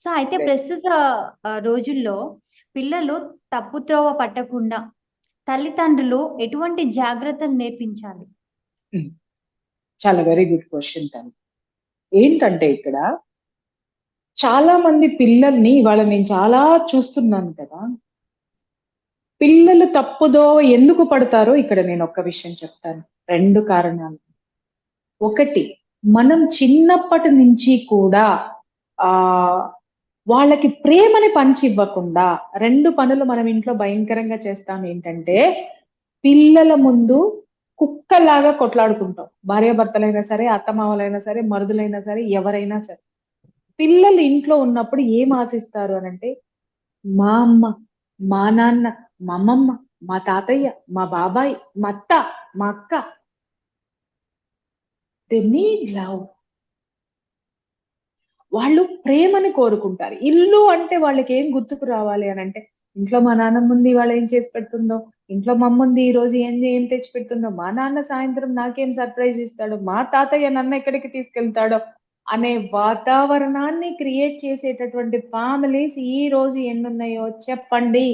So అయితే ప్రస్తుత రోజుల్లో పిల్లలు తప్పు త్రోవ పట్టకుండా తల్లిదండ్రులు ఎటువంటి జాగ్రత్తలు నేర్పించాలి? చాలా వెరీ గుడ్ క్వశ్చన్ తను ఏంటంటే ఇక్కడ చాలా మంది పిల్లల్ని ఇవాళ నేను చాలా చూస్తున్నాను కదా. పిల్లలు తప్పుదో ఎందుకు పడతారో ఇక్కడ నేను ఒక్క విషయం చెప్తాను. రెండు కారణాలు. ఒకటి మనం చిన్నప్పటి నుంచి కూడా ఆ వాళ్ళకి ప్రేమని పంచి ఇవ్వకుండా రెండు పనులు మనం ఇంట్లో భయంకరంగా చేస్తాం ఏంటంటే పిల్లల ముందు కుక్కలాగా కొట్లాడుకుంటాం. భార్యాభర్తలైనా సరే అత్తమామలైనా సరే మరుదులైనా సరే ఎవరైనా సరే. పిల్లలు ఇంట్లో ఉన్నప్పుడు ఏం ఆశిస్తారు అని అంటే మా అమ్మ మా నాన్న మా అమ్మమ్మ మా తాతయ్య మా బాబాయ్ మా అత్త మా అక్క. దే నీడ్ లవ్ వాళ్ళు ప్రేమని కోరుకుంటారు. ఇల్లు అంటే వాళ్ళకి ఏం గుర్తుకు రావాలి అని అంటే ఇంట్లో మా నాన్నమ్మ ఉంది వాళ్ళు ఏం చేసి పెడుతుందో ఇంట్లో మమ్మ ఉంది ఈ రోజు ఏం ఏం తెచ్చి పెడుతుందో మా నాన్న సాయంత్రం నాకేం సర్ప్రైజ్ ఇస్తాడో మా తాతయ్య నన్ను ఎక్కడికి తీసుకెళ్తాడో అనే వాతావరణాన్ని క్రియేట్ చేసేటటువంటి ఫ్యామిలీస్ ఈ రోజు ఎన్నున్నాయో చెప్పండి.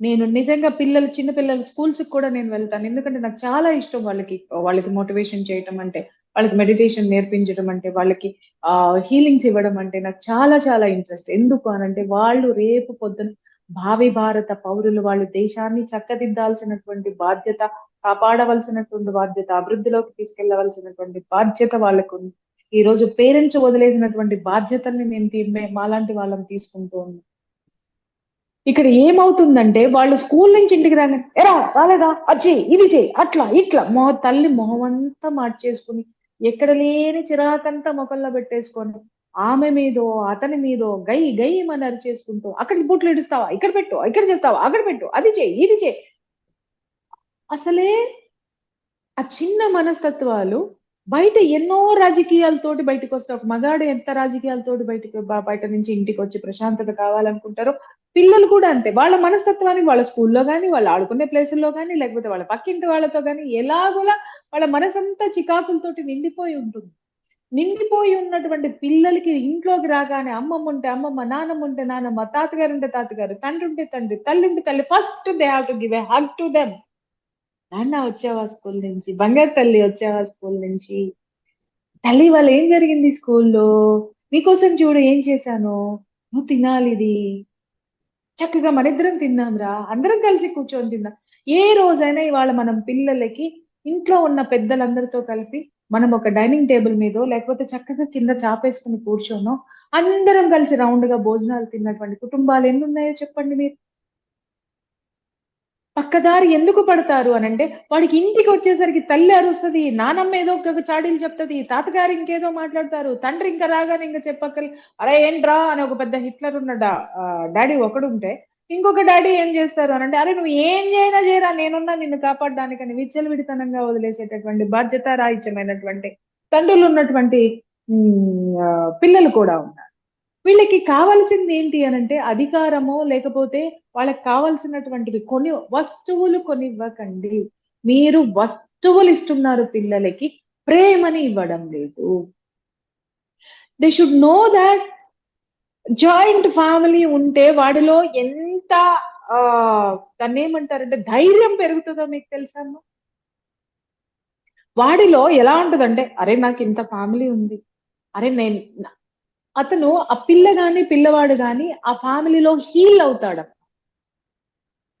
నేను నిజంగా పిల్లలు చిన్న పిల్లలు స్కూల్స్ కూడా నేను వెళ్తాను. ఎందుకంటే నాకు చాలా ఇష్టం వాళ్ళకి వాళ్ళకి మోటివేషన్ చేయటం అంటే. వాళ్ళకి మెడిటేషన్ నేర్పించడం అంటే వాళ్ళకి ఆ హీలింగ్స్ ఇవ్వడం అంటే నాకు చాలా చాలా ఇంట్రెస్ట్ ఎందుకు అనంటే వాళ్ళు రేపు పొద్దున భావి భారత పౌరులు వాళ్ళు దేశాన్ని చక్కదిద్దాల్సినటువంటి బాధ్యత కాపాడవలసినటువంటి బాధ్యత అభివృద్ధిలోకి తీసుకెళ్ళవలసినటువంటి బాధ్యత వాళ్ళకు ఉంది. ఈ రోజు పేరెంట్స్ వదిలేసినటువంటి బాధ్యతల్ని మేము మాలాంటి వాళ్ళని తీసుకుంటూ ఉన్నాం. ఇక్కడ ఏమవుతుందంటే వాళ్ళు స్కూల్ నుంచి ఇంటికి రాగానే ఎరా రాలేదా? అచ్చి ఇది చేయి అట్లా ఇట్లా. మొహ తల్లి మొహం అంతా మార్చేసుకుని ఎక్కడ లేని చిరాకంతా మొకల్లో పెట్టేసుకొని ఆమె మీదో అతని మీదో గై గై మనరు అరిచేసుకుంటూ అక్కడికి బూట్లు ఇడుస్తావా? ఇక్కడ పెట్టు ఇక్కడ చేస్తావా? అక్కడ పెట్టు అది చేయి ఇది చేయి. అసలే ఆ చిన్న మనస్తత్వాలు బయట ఎన్నో రాజకీయాలతోటి బయటకు వస్తే ఒక మగాడు ఎంత రాజకీయాలతోటి బయటకు బయట నుంచి ఇంటికి వచ్చి ప్రశాంతత కావాలనుకుంటారో పిల్లలు కూడా అంతే. వాళ్ళ మనస్తత్వాన్ని వాళ్ళ స్కూల్లో కానీ వాళ్ళు ఆడుకునే ప్లేసుల్లో కానీ లేకపోతే వాళ్ళ పక్కింటి వాళ్ళతో కానీ ఎలాగోలా వాళ్ళ మనసంతా చికాకులతోటి నిండిపోయి ఉంటుంది. నిండిపోయి ఉన్నటువంటి పిల్లలకి ఇంట్లోకి రాగానే అమ్మమ్మ ఉంటే అమ్మమ్మ నాన్నమ్మ ఉంటే నాన్నమ్మ తాతగారు ఉంటే తాతగారు తండ్రి ఉంటే తండ్రి తల్లి ఉంటే తల్లి first they have to give a hug to them. నాన్న వచ్చావా స్కూల్ నుంచి? బంగారు తల్లి వచ్చావా స్కూల్ నుంచి? తల్లి వాళ్ళు ఏం జరిగింది స్కూల్లో? నీకోసం చూడు ఏం చేశాను? నువ్వు తినాలి ఇది చక్కగా మనిద్దరం తిన్నాంరా. అందరం కలిసి కూర్చొని తిన్నాం. ఏ రోజైనా ఇవాళ మనం పిల్లలకి ఇంట్లో ఉన్న పెద్దలందరితో కలిపి మనం ఒక డైనింగ్ టేబుల్ మీదో లేకపోతే చక్కగా కింద చాపేసుకుని కూర్చోనో అందరం కలిసి రౌండ్గా భోజనాలు తిన్నటువంటి కుటుంబాలు ఎన్ని ఉన్నాయో చెప్పండి మీరు. పక్కదారి ఎందుకు పడతారు అని అంటే వాడికి ఇంటికి వచ్చేసరికి తల్లి అరుస్తుంది నానమ్మ ఏదో ఒక చాడీలు చెప్తుంది తాతగారు ఇంకేదో మాట్లాడతారు తండ్రి ఇంకా రాగానే ఇంకా చెప్పక్కర్లే. అరే ఏంట్రా అని ఒక పెద్ద హిట్లర్ ఉన్న డా- డాడీ ఒకడు ఉంటే ఇంకొక డాడీ ఏం చేస్తారు అని అంటే అరే నువ్వు ఏం చేయనా చేయరా నేనున్నా నిన్ను కాపాడడానికని విచ్చలవిడితనంగా వదిలేసేటటువంటి బాధ్యత రాహిత్యమైనటువంటి తండ్రులు ఉన్నటువంటి పిల్లలు కూడా ఉన్నారు. వీళ్ళకి కావాల్సింది ఏంటి అని అంటే అధికారమో లేకపోతే వాళ్ళకి కావాల్సినటువంటివి కొని వస్తువులు కొనివ్వకండి. మీరు వస్తువులు ఇస్తున్నారు పిల్లలకి ప్రేమని ఇవ్వడం లేదు. They should know that joint family ఉంటే వాడిలో ఎంత ఆ దాన్ని ఏమంటారంటే ధైర్యం పెరుగుతుందో మీకు తెలుసా వాడిలో ఎలా ఉంటుందంటే అరే నాకు ఇంత ఫ్యామిలీ ఉంది. అరే నేను అతను ఆ పిల్ల గాని పిల్లవాడు గాని ఆ ఫ్యామిలీలో హీల్ అవుతాడు.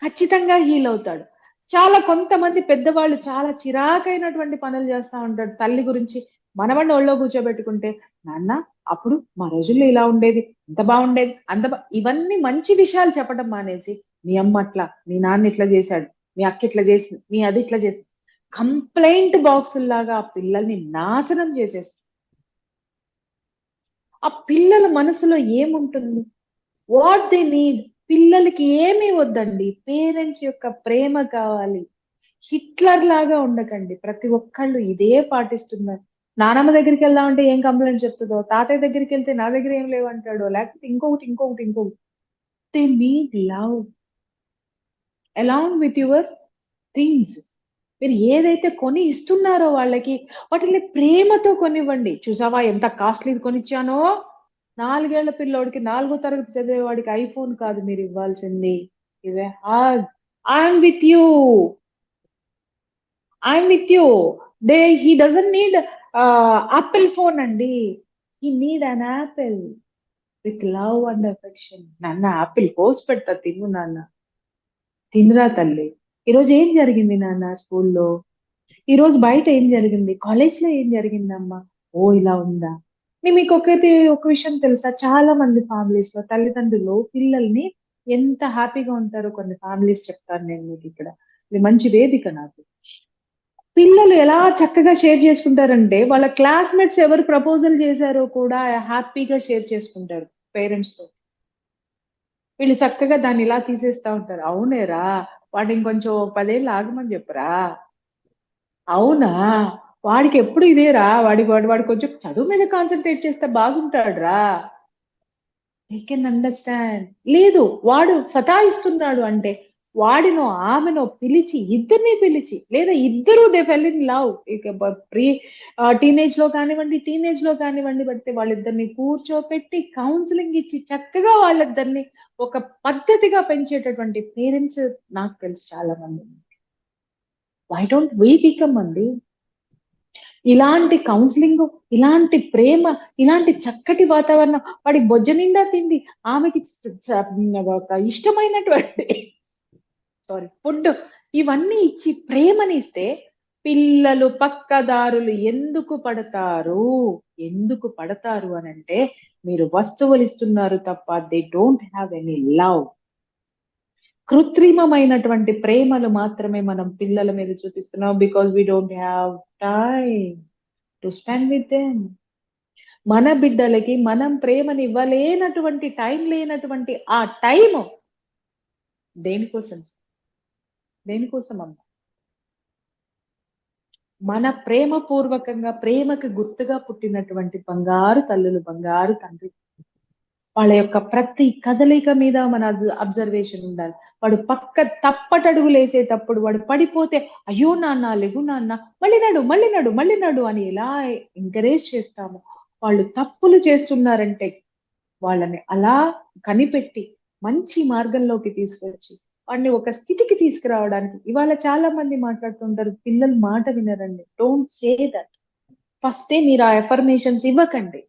ఖచ్చితంగా హీల్ అవుతాడు. చాలా కొంతమంది పెద్దవాళ్ళు చాలా చిరాకైనటువంటి పనులు చేస్తా ఉంటాడు తల్లి గురించి మనవడిని ఒళ్ళో కూర్చోబెట్టుకుంటే నాన్న అప్పుడు మా రోజుల్లో ఇలా ఉండేది ఇంత బాగుండేది అంత బా-" ఇవన్నీ మంచి విషయాలు చెప్పడం మానేసి మీ అమ్మ అట్లా మీ నాన్న ఇట్లా చేశాడు మీ అక్క ఇట్లా చేసింది మీ అది ఇట్లా చేసింది. కంప్లైంట్ బాక్సుల్లాగా ఆ పిల్లల్ని నాశనం చేసేస్తుంది. ఆ పిల్లల మనసులో ఏముంటుంది? వాట్ దే నీడ్ పిల్లలకి ఏమీ వద్దండి. పేరెంట్స్ యొక్క ప్రేమ కావాలి. హిట్లర్ లాగా ఉండకండి. ప్రతి ఒక్కళ్ళు ఇదే పాటిస్తున్నారు. నానమ్మ దగ్గరికి వెళ్దామంటే ఏం కంప్లైంట్ చెప్తుందో తాతయ్య దగ్గరికి వెళ్తే నా దగ్గర ఏం లేవంటాడో లేకపోతే ఇంకొకటి ఇంకొకటి ఇంకొకటి. They need love along with your things మీరు ఏదైతే కొని ఇస్తున్నారో వాళ్ళకి వాటిని ప్రేమతో కొనివ్వండి. చూసావా ఎంత కాస్ట్లీది కొనిచ్చానో? నాలుగేళ్ళ పిల్లోడికి నాలుగో తరగతి చదివేవాడికి ఐఫోన్ కాదు మీరు ఇవ్వాల్సింది. ఇదే I'm with you I'm with you they he doesn't need apple phone అండి. He need an apple with love and affection నాన్న ఆపిల్ కోసి పెడతా తిను నాన్న. తినురా తల్లి. ఈరోజు ఏం జరిగింది నాన్న స్కూల్లో? ఈరోజు బయట ఏం జరిగింది? కాలేజ్లో ఏం జరిగిందమ్మా? ఓ ఇలా ఉందా? మీకు ఒకటి ఒక విషయం తెలుసా? చాలా మంది ఫ్యామిలీస్లో తల్లిదండ్రులు పిల్లల్ని ఎంత హ్యాపీగా ఉంటారో కొన్ని ఫ్యామిలీస్ చెప్తాను నేను మీకు ఇక్కడ. ఇది మంచి వేదిక నాకు. పిల్లలు ఎలా చక్కగా షేర్ చేసుకుంటారంటే వాళ్ళ క్లాస్మేట్స్ ఎవరు ప్రపోజల్ చేశారో కూడా హ్యాపీగా షేర్ చేసుకుంటారు పేరెంట్స్తో. వీళ్ళు చక్కగా దాన్ని ఇలా తీసేస్తా ఉంటారు. అవునేరా? వాడు ఇంకొంచెం పదేళ్ళు ఆగమని చెప్పరా? అవునా? వాడికి ఎప్పుడు ఇదేరా? వాడి వాడు వాడు కొంచెం చదువు మీద కాన్సన్ట్రేట్ చేస్తే బాగుంటాడురా. ఐ కెన్ అండర్స్టాండ్ లేదు వాడు సతాయిస్తున్నాడు అంటే వాడినో ఆమెనో పిలిచి ఇద్దరిని పిలిచి లేదా ఇద్దరు దే ఫెల్ ఇన్ లవ్ ఇక ప్రీ టీనేజ్లో కానివ్వండి టీనేజ్లో కానివ్వండి బట్టి వాళ్ళిద్దరిని కూర్చోపెట్టి కౌన్సిలింగ్ ఇచ్చి చక్కగా వాళ్ళిద్దరిని ఒక పద్ధతిగా పెంచేటటువంటి పేరెంట్స్ నాకు తెలుసు చాలా మంది వై డోంట్ వీ బికమ్ అండి? ఇలాంటి కౌన్సిలింగ్ ఇలాంటి ప్రేమ ఇలాంటి చక్కటి వాతావరణం వాడికి బొజ్జ నిండా తిండి ఆమెకి ఇష్టమైనటువంటి సారీ ఫుడ్ ఇవన్నీ ఇచ్చి ప్రేమనిస్తే పిల్లలు పక్కదారులు ఎందుకు పడతారు? ఎందుకు పడతారు అని అంటే మీరు వస్తువులు ఇస్తున్నారు తప్ప they don't have any love కృత్రిమమైనటువంటి ప్రేమలు మాత్రమే మనం పిల్లల మీద చూపిస్తున్నాం because we don't have time to spend with them మన బిడ్డలకి మనం ప్రేమని ఇవ్వలేనటువంటి టైం లేనటువంటి ఆ టైం దేనికోసం? దేనికోసం అమ్మ మన ప్రేమ పూర్వకంగా ప్రేమకి గుర్తుగా పుట్టినటువంటి బంగారు తల్లులు బంగారు తండ్రి. వాళ్ళ యొక్క ప్రతి కదలిక మీద మన అబ్జర్వేషన్ ఉండాలి. వాడు పక్క తప్పటడుగు లేసేటప్పుడు వాడు పడిపోతే అయ్యో నాన్న లెగు నాన్న మళ్ళీ నడు మళ్ళీ నడు మళ్ళీ నడు అని ఎలా ఎంకరేజ్ చేస్తాము వాళ్ళు తప్పులు చేస్తున్నారంటే వాళ్ళని అలా కనిపెట్టి మంచి మార్గంలోకి తీసుకొచ్చి వాడిని ఒక స్థితికి తీసుకురావడానికి ఇవాళ చాలా మంది మాట్లాడుతుంటారు పిల్లలు మాట వినరండి డోంట్ సే దట్ ఫస్టే మీరు ఆ ఎఫర్మేషన్స్ ఇవ్వకండి.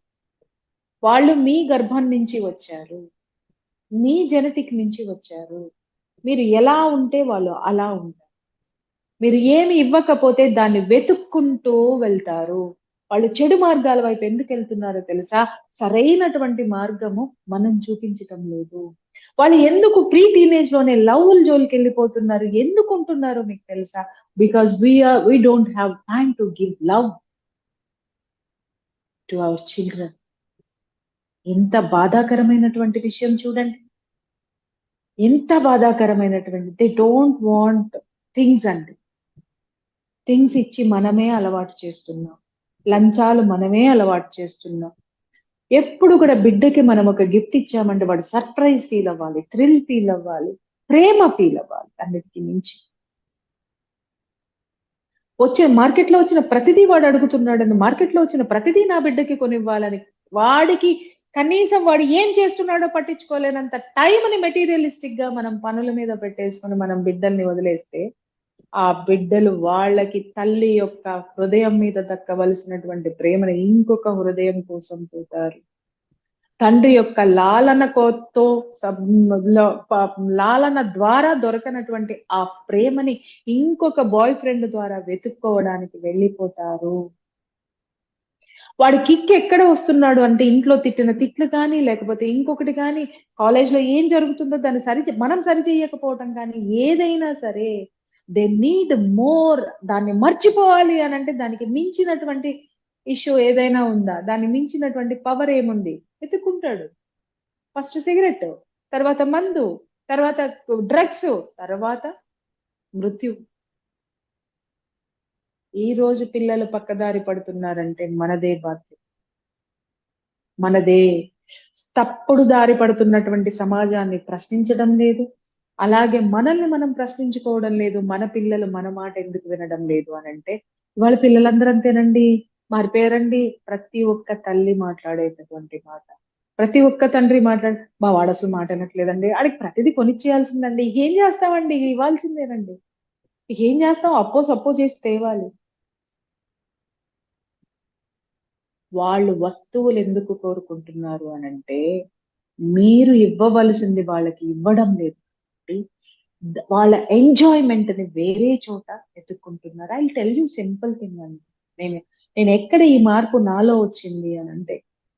వాళ్ళు మీ గర్భం నుంచి వచ్చారు. మీ జెనెటిక్ నుంచి వచ్చారు. మీరు ఎలా ఉంటే వాళ్ళు అలా ఉంటారు. మీరు ఏమి ఇవ్వకపోతే దాన్ని వెతుక్కుంటూ వెళ్తారు. వాళ్ళు చెడు మార్గాల వైపు ఎందుకు వెళ్తున్నారో తెలుసా? సరైనటువంటి మార్గము మనం చూపించటం లేదు. వాళ్ళు ఎందుకు ప్రీ టీనేజ్లోనే లవ్ జోలికి వెళ్ళిపోతున్నారు? ఎందుకు ఉంటున్నారో మీకు తెలుసా? Because we're we don't have time to give love to our children ఎంత బాధాకరమైనటువంటి విషయం చూడండి. ఎంత బాధాకరమైనటువంటి దే డోంట్ వాంట్ థింగ్స్ అండి. థింగ్స్ ఇచ్చి మనమే అలవాటు చేస్తున్నాం. లంచాలు మనమే అలవాటు చేస్తున్నాం. ఎప్పుడు కూడా బిడ్డకి మనం ఒక గిఫ్ట్ ఇచ్చామంటే వాడు సర్ప్రైజ్ ఫీల్ అవ్వాలి థ్రిల్ ఫీల్ అవ్వాలి ప్రేమ ఫీల్ అవ్వాలి అన్నిటికీ మించి. వచ్చే మార్కెట్లో వచ్చిన ప్రతిదీ వాడు అడుగుతున్నాడని మార్కెట్లో వచ్చిన ప్రతిదీ నా బిడ్డకి కొనివ్వాలని వాడికి కనీసం వాడు ఏం చేస్తున్నాడో పట్టించుకోలేనంత టైంని మెటీరియలిస్టిక్గా మనం పనుల మీద పెట్టేసుకొని మనం బిడ్డల్ని వదిలేస్తే ఆ బిడ్డలు వాళ్ళకి తల్లి యొక్క హృదయం మీద దక్కవలసినటువంటి ప్రేమను ఇంకొక హృదయం కోసం పోతారు. తండ్రి యొక్క లాలన కోతో లాలన ద్వారా దొరకనటువంటి ఆ ప్రేమని ఇంకొక బాయ్ ఫ్రెండ్ ద్వారా వెతుక్కోవడానికి వెళ్ళిపోతారు. వాడి కిక్ ఎక్కడ వస్తున్నాడు అంటే ఇంట్లో తిట్టిన తిట్లు కానీ లేకపోతే ఇంకొకటి కానీ కాలేజ్లో ఏం జరుగుతుందో దాన్ని సరి మనం సరి చేయకపోవటం కానీ ఏదైనా సరే దే నీడ్ మోర్ దాన్ని మర్చిపోవాలి అని అంటే దానికి మించినటువంటి ఇష్యూ ఏదైనా ఉందా? దాన్ని మించినటువంటి పవర్ ఏముంది? వెతుక్కుంటాడు. ఫస్ట్ సిగరెట్ తర్వాత మందు తర్వాత డ్రగ్స్ తర్వాత మృత్యు. ఈ రోజు పిల్లలు పక్కదారి పడుతున్నారంటే మనదే బాధ్యత. మనదే. తప్పుడు దారి పడుతున్నటువంటి సమాజాన్ని ప్రశ్నించడం లేదు. అలాగే మనల్ని మనం ప్రశ్నించుకోవడం లేదు. మన పిల్లలు మన మాట ఎందుకు వినడం లేదు అని అంటే వాళ్ళ పిల్లలందరూ అంతేనండి మారిపోయారండి. ప్రతి ఒక్క తల్లి మాట్లాడేటటువంటి మాట. ప్రతి ఒక్క తండ్రి మాట్లాడు మా వాడు అసలు మాట అనట్లేదండి. ఆడికి ప్రతిదీ కొనిచ్చేయాల్సిందండి. ఏం చేస్తామండి? ఇవ్వాల్సిందేనండి. ఏం చేస్తాం? అప్పో సప్పో చేసి తేవాలి. వాళ్ళు వస్తువులు ఎందుకు కోరుకుంటున్నారు అని అంటే మీరు ఇవ్వవలసింది వాళ్ళకి ఇవ్వడం లేదు కాబట్టి వాళ్ళ ఎంజాయ్మెంట్ని వేరే చోట ఎత్తుక్కుంటున్నారు. I tell you simple thing అండి. నేను నేను ఎక్కడ ఈ మార్పు నాలో వచ్చింది అని అంటే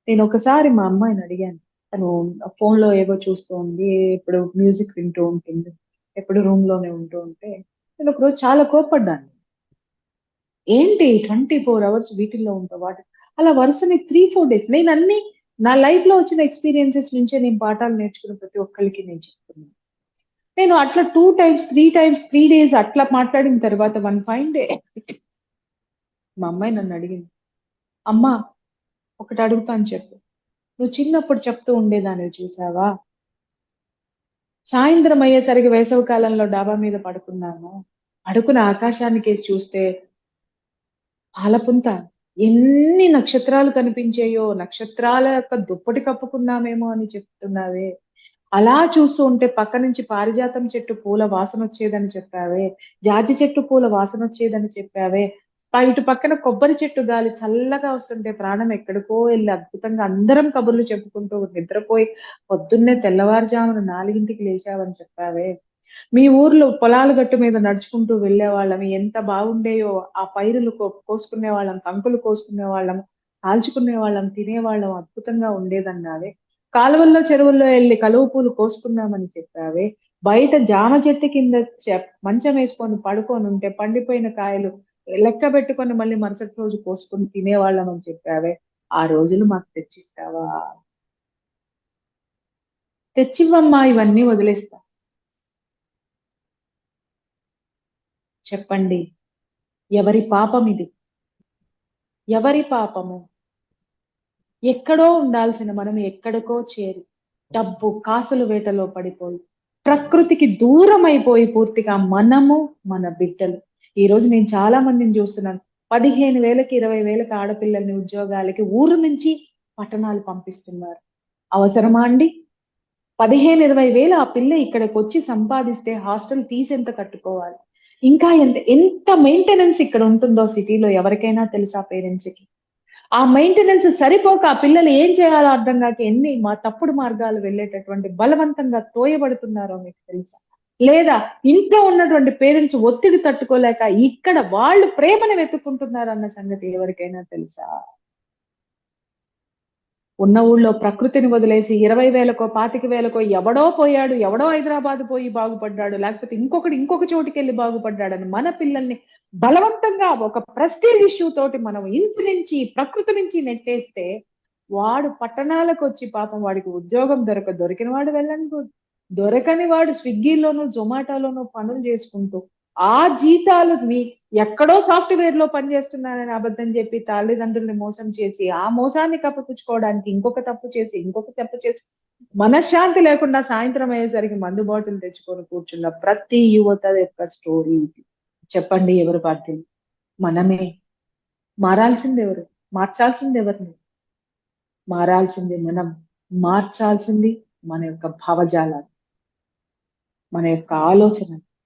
నేను ఒకసారి మా అమ్మాయిని అడిగాను. తను ఫోన్లో ఏవో చూస్తూ ఉంది ఇప్పుడు మ్యూజిక్ వింటూ ఉంటుంది ఎప్పుడు రూమ్లోనే ఉంటూ ఉంటే నేను ఒకరోజు చాలా కోపడ్డాను ఏంటి ట్వంటీ ఫోర్ అవర్స్ వీటిల్లో ఉంటావు వాటి అలా వరుసని త్రీ ఫోర్ డేస్ నేను అన్ని నా లైఫ్లో వచ్చిన ఎక్స్పీరియన్సెస్ నుంచే నేను పాఠాలు నేర్చుకున్న ప్రతి ఒక్కరికి నేను చెప్తున్నాను. నేను అట్లా two times three times three days అట్లా మాట్లాడిన తర్వాత వన్ ఫైన్ డే మా అమ్మాయి నన్ను అడిగింది అమ్మా ఒకటి అడుగుతాను చెప్పు. నువ్వు చిన్నప్పుడు చెప్తూ ఉండేదాన్ని చూసావా? సాయంత్రం అయ్యేసరికి వేసవి కాలంలో డాబా మీద పడుకున్నాను. పడుకున్న ఆకాశానికి చూస్తే పాలపుంత ఎన్ని నక్షత్రాలు కనిపించాయో నక్షత్రాల యొక్క దుప్పటి కప్పుకున్నామేమో అని చెప్తున్నావే. అలా చూస్తూ ఉంటే పక్క నుంచి పారిజాతం చెట్టు పూల వాసన వచ్చేదని చెప్పావే. జాజి చెట్టు పూల వాసన వచ్చేదని చెప్పావే. ఇటు పక్కన కొబ్బరి చెట్టు గాలి చల్లగా వస్తుంటే ప్రాణం ఎక్కడికో వెళ్ళి అద్భుతంగా అందరం కబుర్లు చెప్పుకుంటూ నిద్రపోయి పొద్దున్నే తెల్లవారుజామున నాలుగింటికి లేచావని చెప్పావే. మీ ఊర్లో పొలాల గట్టు మీద నడుచుకుంటూ వెళ్ళే వాళ్ళం ఎంత బాగుండేయో ఆ పైరులు కోసుకునే వాళ్ళం కంకులు కోసుకునే వాళ్ళం కాల్చుకునే వాళ్ళం తినేవాళ్ళం అద్భుతంగా ఉండేదన్నావే. కాలువల్లో చెరువుల్లో వెళ్ళి కలువ పూలు కోసుకున్నామని చెప్పావే. బయట జామ చెట్టు కింద చె- మంచం వేసుకొని పడుకొని ఉంటే పండిపోయిన కాయలు లెక్క పెట్టుకొని మళ్ళీ మరుసటి రోజు కోసుకొని తినేవాళ్ళం అని చెప్పావే. ఆ రోజులు మాకు తెచ్చిస్తావా? తెచ్చివ్వమ్మా ఇవన్నీ వదిలేస్తా. చెప్పండి. ఎవరి పాపం ఇది? ఎవరి పాపము? ఎక్కడో ఉండాల్సిన మనం ఎక్కడికో చేరి డబ్బు కాసులు వేటలో పడిపోయి ప్రకృతికి దూరం అయిపోయి పూర్తిగా మనము మన బిడ్డలు. ఈ రోజు నేను చాలా మందిని చూస్తున్నాను. పదిహేను వేలకి ఇరవై వేలకి ఆడపిల్లల్ని ఉద్యోగాలకి ఊరు నుంచి పట్టణాలు పంపిస్తున్నారు. అవసరమా అండి? పదిహేను ఇరవై వేలు ఆ పిల్ల ఇక్కడికి వచ్చి సంపాదిస్తే హాస్టల్ ఫీజు ఎంత కట్టుకోవాలి? ఇంకా ఎంత ఎంత మెయింటెనెన్స్ ఇక్కడ ఉంటుందో సిటీలో ఎవరికైనా తెలుసా పేరెంట్స్కి ఆ మెయింటెనెన్స్ సరిపోక ఆ పిల్లలు ఏం చేయాలో అర్థం కాక ఎన్ని మా తప్పుడు మార్గాలు వెళ్ళేటటువంటి బలవంతంగా తోయబడుతున్నారో మీకు తెలుసా? లేదా ఇంట్లో ఉన్నటువంటి పేరెంట్స్ ఒత్తిడి తట్టుకోలేక ఇక్కడ వాళ్ళు ప్రేమను వెతుక్కుంటున్నారు అన్న సంగతి ఎవరికైనా తెలుసా? ఉన్న ఊళ్ళో ప్రకృతిని వదిలేసి ఇరవై వేలకో పాతిక వేలకో ఎవడో పోయాడు ఎవడో హైదరాబాద్ పోయి బాగుపడ్డాడు లేకపోతే ఇంకొకటి ఇంకొక చోటుకి వెళ్ళి బాగుపడ్డాడని మన పిల్లల్ని బలవంతంగా ఒక ప్రెస్టేజ్ ఇష్యూ తోటి మనం ఇంటి నుంచి ప్రకృతి నుంచి నెట్టేస్తే వాడు పట్టణాలకు వచ్చి పాపం వాడికి ఉద్యోగం దొరక దొరికిన వాడు వెళ్ళండి దొరకని వాడు స్విగ్గీలోను జొమాటోలోను పనులు చేసుకుంటూ ఆ జీతాలని ఎక్కడో సాఫ్ట్వేర్లో పనిచేస్తున్నానని అబద్ధం చెప్పి తల్లిదండ్రుల్ని మోసం చేసి ఆ మోసాన్ని కప్పిపుచ్చుకోవడానికి ఇంకొక తప్పు చేసి ఇంకొక తప్పు చేసి మనశ్శాంతి లేకుండా సాయంత్రం అయ్యేసరికి మందు బాటిల్ తెచ్చుకొని కూర్చున్న ప్రతి యువత యొక్క స్టోరీ చెప్పండి ఎవరు పార్టీ మనమే. మారాల్సింది ఎవరు? మార్చాల్సింది ఎవరిని? మారాల్సింది మనం. మార్చాల్సింది మన యొక్క భావజాలాలు మన యొక్క ఆలోచన